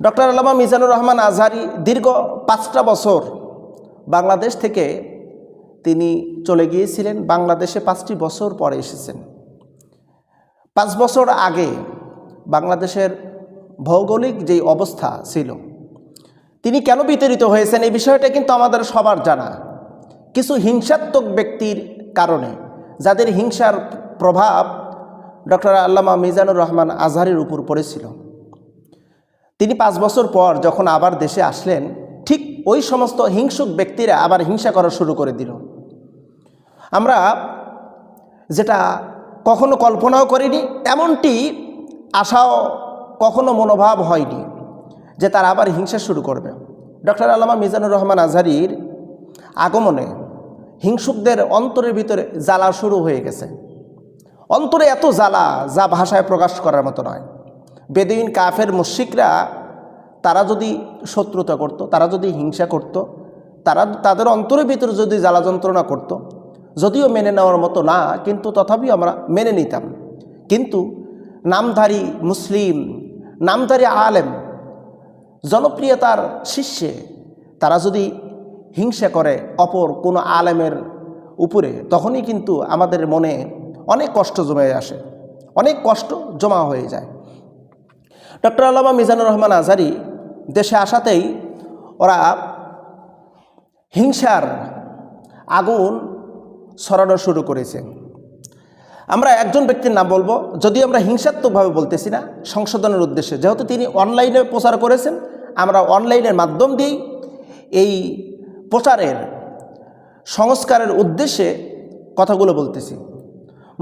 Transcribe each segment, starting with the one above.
Doctor আল্লামা মিজানুর রহমান আজহারি দীর্ঘ পাঁচটা বছর বাংলাদেশ থেকে তিনি চলে গিয়েছিলেন, বাংলাদেশে পাঁচটি বছর পরে এসেছেন। পাঁচ বছর আগে বাংলাদেশের ভৌগোলিক যেই অবস্থা ছিল, তিনি কেন বিতাড়িত হয়েছেন এই বিষয়টা কিন্তু আমাদের সবার জানা। কিছু হিংসাত্মক ব্যক্তির কারণে, যাদের হিংসার প্রভাব ডক্টর আল্লামা মিজানুর রহমান আজহারের উপর পড়েছিল। তিনি পাঁচ বছর পর যখন আবার দেশে আসলেন, ঠিক ওই সমস্ত হিংসুক ব্যক্তিরা আবার হিংসা করা শুরু করে দিল। আমরা যেটা কখনো কল্পনাও করিনি, এমনটি আশাও কখনো মনোভাব হয়নি যে তারা আবার হিংসা শুরু করবে। ডক্টর আল্লামা মিজানুর রহমান আজহারির আগমনে হিংসুকদের অন্তরের ভিতরে জ্বালা শুরু হয়ে গেছে। অন্তরে এত জ্বালা যা ভাষায় প্রকাশ করার মতো নয়। বেদুইন কাফের মুশিকরা তারা যদি শত্রুতা করত, তারা যদি হিংসা করত, তারা তাদের অন্তরের ভিতরে যদি জ্বালা যন্ত্রণা করত, যদিও মেনে নেওয়ার মতো না, কিন্তু তথাপি আমরা মেনে নিতাম। কিন্তু নামধারী মুসলিম, নামধারী আলেম, জনপ্রিয়তার শীর্ষে তারা যদি হিংসা করে অপর কোনো আলেমের উপরে, তখনই কিন্তু আমাদের মনে অনেক কষ্ট জমে আসে, অনেক কষ্ট জমা হয়ে যায়। ডক্টর আল্লামা মিজানুর রহমান আজারি দেশে আসাতেই ওরা হিংসার আগুন ছড়ানো শুরু করেছে। আমরা একজন ব্যক্তির নাম বলব যদি আমরা হিংসাত্মকভাবে বলতেছি না, সংশোধনের উদ্দেশ্যে। যেহেতু তিনি অনলাইনে প্রচার করেছেন, আমরা অনলাইনের মাধ্যম দিয়েই এই প্রচারের সংস্কারের উদ্দেশ্যে কথাগুলো বলতেছি।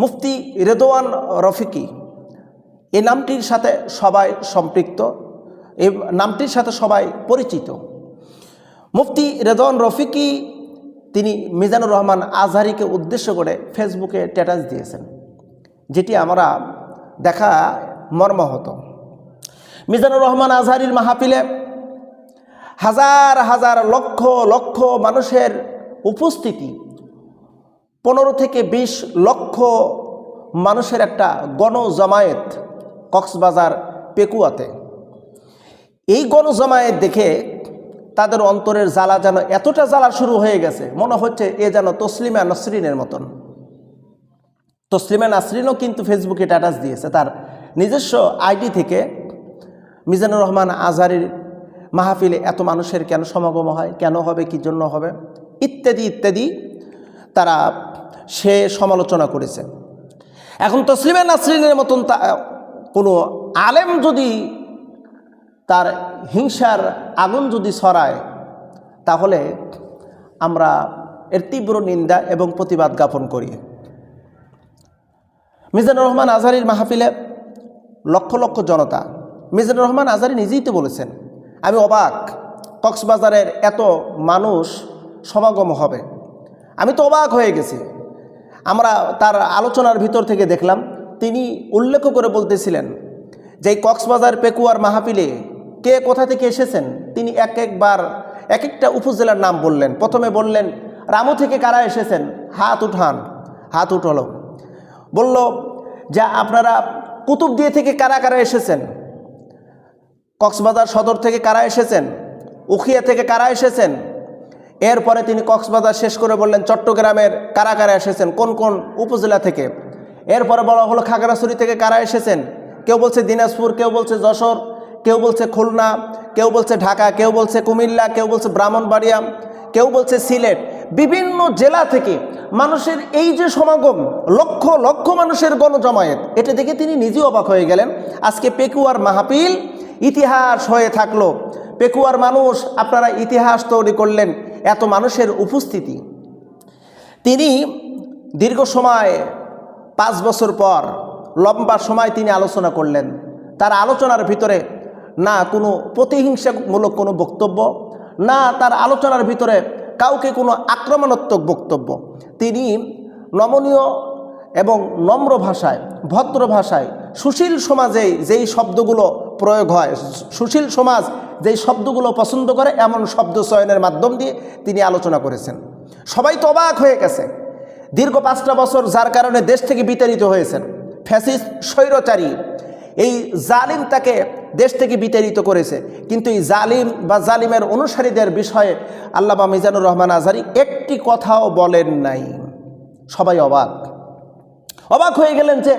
মুফতি রেদোয়ান রফিকি এই নামটির সাথে সবাই সম্পৃক্ত এই নামটির সাথে সবাই পরিচিত। মুফতি রেদওয়ান রফিকি, তিনি মিজানুর রহমান আজহারিকে উদ্দেশ্য করে ফেসবুকে স্ট্যাটাস দিয়েছেন, যেটি আমরা দেখা মর্মাহত। মিজানুর রহমান আজহারির মাহফিলে হাজার হাজার লক্ষ লক্ষ মানুষের উপস্থিতি, পনেরো থেকে বিশ লক্ষ মানুষের একটা গণজমায়েত কক্সবাজার পেকুয়াতে। এই গণজমায়েত দেখে তাদের অন্তরের জ্বালা যেন এতটা জ্বালা শুরু হয়ে গেছে, মনে হচ্ছে এ যেন তসলিমা নসরিনের মতন। তসলিমা নাসরিনও কিন্তু ফেসবুকে স্ট্যাটাস দিয়েছে, তার নিজস্ব আইডি থেকে মিজানুর রহমান আজহারির মাহফিলে এত মানুষের কেন সমাগম হয়, কেন হবে, কি জন্য হবে, ইত্যাদি ইত্যাদি তারা সে সমালোচনা করেছে। এখন তসলিমা নাসরিনের মতন তা কোনো আলেম যদি তার হিংসার আগুন যদি ছড়ায়, তাহলে আমরা এর তীব্র নিন্দা এবং প্রতিবাদ জ্ঞাপন করি। মিজানুর রহমান আজহারির মাহফিলে লক্ষ লক্ষ জনতা, মিজানুর রহমান আজহারি নিজেই তো বলেছেন, আমি অবাক, কক্সবাজারের এত মানুষ সমাগম হবে। আমি তো অবাক হয়ে গেছি। আমরা তার আলোচনার ভিতর থেকে দেখলাম তিনি উল্লেখ করে বলতেছিলেন যে কক্সবাজার পেকুয়ার মাহফিলে কে কোথা থেকে এসেছেন? তিনি এক একবার, এক একটা উপজেলার নাম বললেন। প্রথমে বললেন, রামু থেকে কারা এসেছেন? হাত উঠান, হাত উঠল। বলল, যে আপনারা কুতুবদিয়া থেকে কারা কারা এসেছেন? কক্সবাজার সদর থেকে কারা এসেছেন? উখিয়া থেকে কারা এসেছেন? এরপরে তিনি কক্সবাজার শেষ করে বললেন, চট্টগ্রামের কারা কারা এসেছেন? কোন কোন উপজেলা থেকে? এরপরে বলা হলো খাগড়াছড়ি থেকে কারা এসেছেন? কেউ বলছে দিনাজপুর, কেউ বলছে যশোর, কেউ বলছে খুলনা, কেউ বলছে ঢাকা, কেউ বলছে কুমিল্লা, কেউ বলছে ব্রাহ্মণবাড়িয়া, কেউ বলছে সিলেট। বিভিন্ন জেলা থেকে মানুষের এই যে সমাগম, লক্ষ লক্ষ মানুষের গণজমায়েত, এটা দেখে তিনি নিজেও অবাক হয়ে গেলেন। আজকে পেকুয়ার মাহাপিল ইতিহাস হয়ে থাকল। পেকুয়ার মানুষ, আপনারা ইতিহাস তৈরি করলেন, এত মানুষের উপস্থিতি। তিনি দীর্ঘ সময় পাঁচ বছর পর লম্বা সময় তিনি আলোচনা করলেন। তার আলোচনার ভিতরে না কোনো প্রতিহিংসামূলক কোনো বক্তব্য, না তার আলোচনার ভিতরে কাউকে কোনো আক্রমণাত্মক বক্তব্য। তিনি নমনীয় এবং নম্র ভাষায়, ভদ্র ভাষায়, সুশীল সমাজে যেই শব্দগুলো প্রয়োগ হয়, সুশীল সমাজ যেই শব্দগুলো পছন্দ করে, এমন শব্দ চয়নের মাধ্যম দিয়ে তিনি আলোচনা করেছেন। সবাই তো অবাক হয়ে গেছে। দীর্ঘ পাঁচটা বছর যার কারণে দেশ থেকে বিতাড়িত হয়েছেন। ফ্যাসিস্ট, স্বৈরচারী। এই জালিম তাকে দেশ থেকে বিতাড়িত করেছে। কিন্তু এই জালিম বা জালিমের অনুসারীদের বিষয়ে আল্লামা মিজানুর রহমান আজারি একটি কথাও বলেন নাই। সবাই অবাক। অবাক হয়ে গেলেন যে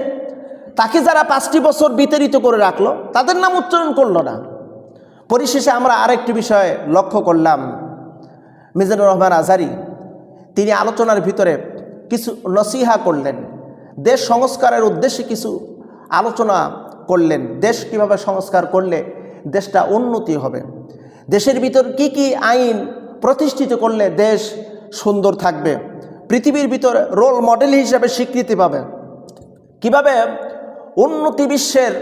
তাকে যারা পাঁচটি বছর বিতাড়িত করে রাখল, তাদের নাম উচ্চারণ করল না। পরিশেষে আমরা আরেকটি বিষয়ে লক্ষ্য করলাম। মিজানুর রহমান আজারি, তিনি আলোচনার ভিতরে কিছু নসিহা করলেন। দেশ সংস্কারের উদ্দেশ্যে কিছু আলোচনা করলেন। দেশ কীভাবে সংস্কার করলে দেশটা উন্নতি হবে? দেশের ভিতর কি কি আইন প্রতিষ্ঠিত করলে দেশ সুন্দর থাকবে? পৃথিবীর ভিতর রোল মডেল হিসাবে স্বীকৃতি পাবে? কীভাবে উন্নতি বিশ্বের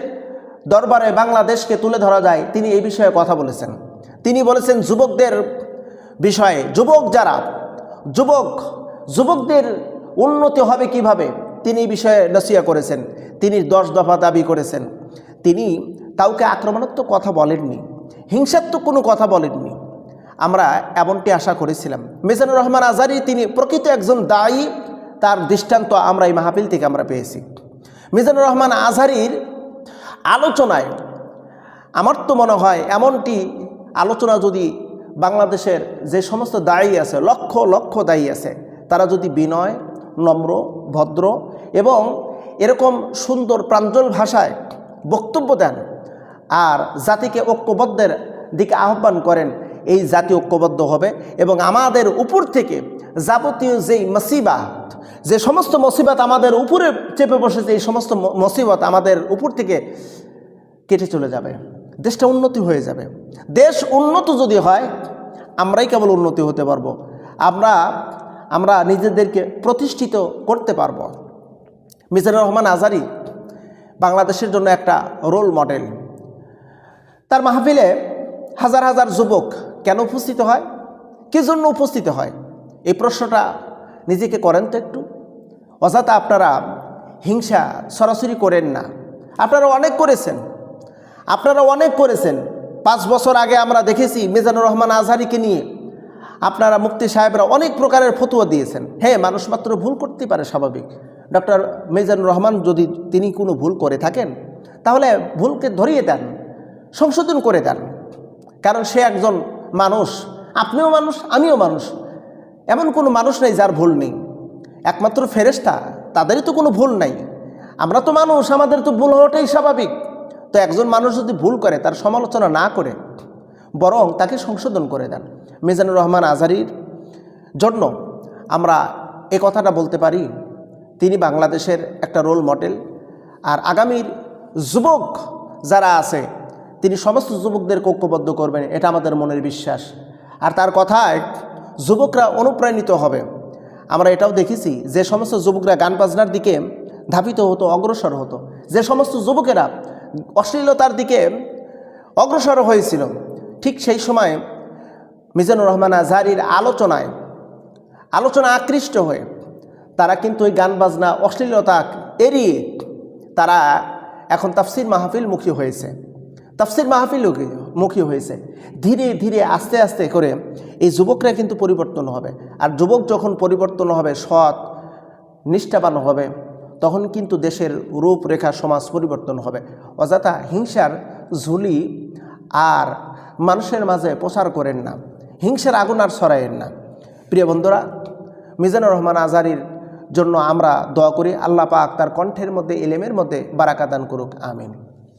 দরবারে বাংলাদেশকে তুলে ধরা যায়? তিনি এই বিষয়ে কথা বলেছেন। তিনি বলেছেন, যুবকদের বিষয়ে, যুবক যারা, যুবক, যুবকদের উন্নতি হবে কীভাবে? তিনি বিষয়ে নসিয়া করেছেন। তিনি দশ দফা দাবি করেছেন। তিনি কাউকে আক্রমণাত্মক কথা বলেননি। হিংসাত্মক কোনো কথা বলেননি। আমরা এমনটি আশা করেছিলাম। মিজানুর রহমান আজারি তিনি প্রকৃত একজন দায়ী। তার দৃষ্টান্ত আমরা এই মাহফিল থেকে আমরা পেয়েছি। মিজানুর রহমান আজহারির আলোচনায় আমার তো মনে হয় এমনটি আলোচনা যদি বাংলাদেশের যে সমস্ত দায়ী আছে, লক্ষ লক্ষ দায়ী আছে, তারা যদি বিনয় নম্র, ভদ্র এবং এরকম সুন্দর প্রাঞ্জল ভাষায় বক্তব্য দেন আর জাতিকে ঐক্যবদ্ধের দিকে আহ্বান করেন, এই জাতি ঐক্যবদ্ধ হবে এবং আমাদের উপর থেকে যাবতীয় যেই মসিবাত, যে সমস্ত মসিবাত আমাদের উপরে চেপে বসেছে, এই সমস্ত মসিবত আমাদের উপর থেকে কেটে চলে যাবে, দেশটা উন্নতি হয়ে যাবে। দেশ উন্নত যদি হয়, আমরাই কেবল উন্নতি হতে পারব। আমরা আমরা নিজেদেরকে প্রতিষ্ঠিত করতে পারব। মিজানুর রহমান আজারি বাংলাদেশের জন্য একটা রোল মডেল তার মাহফিলে হাজার হাজার যুবক কেন উপস্থিত হয়? কী জন্য উপস্থিত হয়? এই প্রশ্নটা নিজেকে করেন তো একটু। অযথা আপনারা হিংসা সরাসরি করেন না। আপনারা অনেক করেছেন। আপনারা অনেক করেছেন। পাঁচ বছর আগে আমরা দেখেছি মিজানুর রহমান আজহারিকে নিয়ে। আপনারা মুক্তি সাহেবরা অনেক প্রকারের ফতুয়া দিয়েছেন। হ্যাঁ মানুষ মাত্র ভুল করতে পারে স্বাভাবিক। ডক্টর মিজানুর রহমান যদি তিনি কোনো ভুল করে থাকেন, তাহলে ভুলকে ধরিয়ে দেন, সংশোধন করে দেন। কারণ সে একজন মানুষ, আপনিও মানুষ, আমিও মানুষ। এমন কোনো মানুষ নেই যার ভুল নেই। একমাত্র ফেরেশতা, তাদেরই তো কোনো ভুল নাই। আমরা তো মানুষ, আমাদের তো ভুল হওয়াটাই স্বাভাবিক। তো একজন মানুষ যদি ভুল করে, তার সমালোচনা না করে, বরং তাকে সংশোধন করে দেন। মিজানুর রহমান আজহারির জন্য আমরা এ কথাটা বলতে পারি, তিনি বাংলাদেশের একটা রোল মডেল আর আগামীর যুবক যারা আছে, তিনি সমস্ত যুবকদের ঐক্যবদ্ধ করবেন, এটা আমাদের মনের বিশ্বাস। আর তার কথায় যুবকরা অনুপ্রাণিত হবে। আমরা এটাও দেখেছি, যে সমস্ত যুবকরা গান বাজনার দিকে ধাবিত হতো, অগ্রসর হতো। যে সমস্ত যুবকেরা অশ্লীলতার দিকে অগ্রসর হয়েছিল, ঠিক সেই সময় মিজানুর রহমান আজহারির আলোচনায়, আলোচনা আকৃষ্ট হয়ে তারা কিন্তু ওই গান বাজনা অশ্লীলতা এড়িয়ে তারা এখন তাফসির মাহফিল মুখী হয়েছে। তাফসির মাহফিল মুখী হয়েছে। ধীরে ধীরে আস্তে আস্তে করে এই যুবকরা কিন্তু পরিবর্তন হবে। আর যুবক যখন পরিবর্তন হবে, সৎ, নিষ্ঠাবান হবে, তখন কিন্তু দেশের রূপরেখা সমাজ পরিবর্তন হবে। অযথা হিংসার ঝুলি আর মানুষের মাঝে প্রচার করেন না। হিংসার আগুন আর সরাইয়ের না। প্রিয় বন্ধুরা, মিজানুর রহমান আজারির জন্য আমরা দোয়া করি, আল্লাহ পাক তার কণ্ঠের মধ্যে এলেমের মধ্যে বারাকাদান করুক, আমিন।